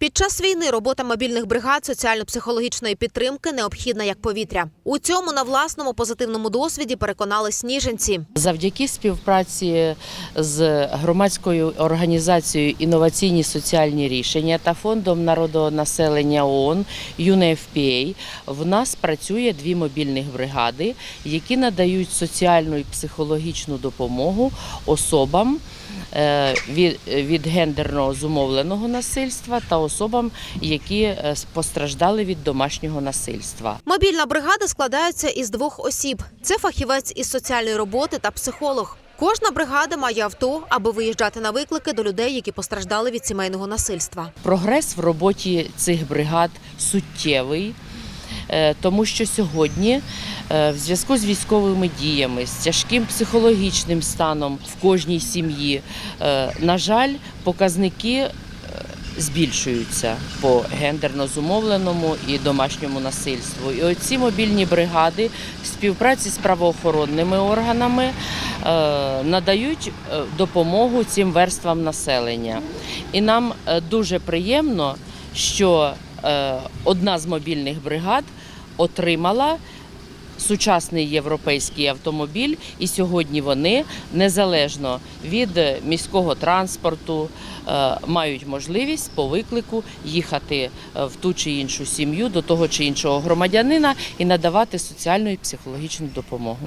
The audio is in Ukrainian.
Під час війни робота мобільних бригад соціально-психологічної підтримки необхідна як повітря. У цьому на власному позитивному досвіді переконались ніженці. Завдяки співпраці з громадською організацією інноваційні соціальні рішення та фондом народонаселення ООН UNFPA в нас працює дві мобільних бригади, які надають соціальну і психологічну допомогу особам е, від, від гендерно зумовленого насильства та особам, які е, постраждали від домашнього насильства. Мобільна бригада складається із двох осіб: це фахівець із соціальної роботи та психолог. Кожна бригада має авто, аби виїжджати на виклики до людей, які постраждали від сімейного насильства. Прогрес в роботі цих бригад суттєвий, е, тому що сьогодні, е, в зв'язку з військовими діями, з тяжким психологічним станом в кожній сім'ї, на жаль, показники збільшуються по гендерно зумовленому і домашньому насильству. І оці мобільні бригади в співпраці з правоохоронними органами е, надають е, допомогу цим верствам населення. І нам е, дуже приємно, що одна з мобільних бригад отримала сучасний європейський автомобіль, і сьогодні вони незалежно від міського транспорту е, мають можливість по виклику їхати е, в ту чи іншу сім'ю до того чи іншого громадянина і надавати соціальну і психологічну допомогу.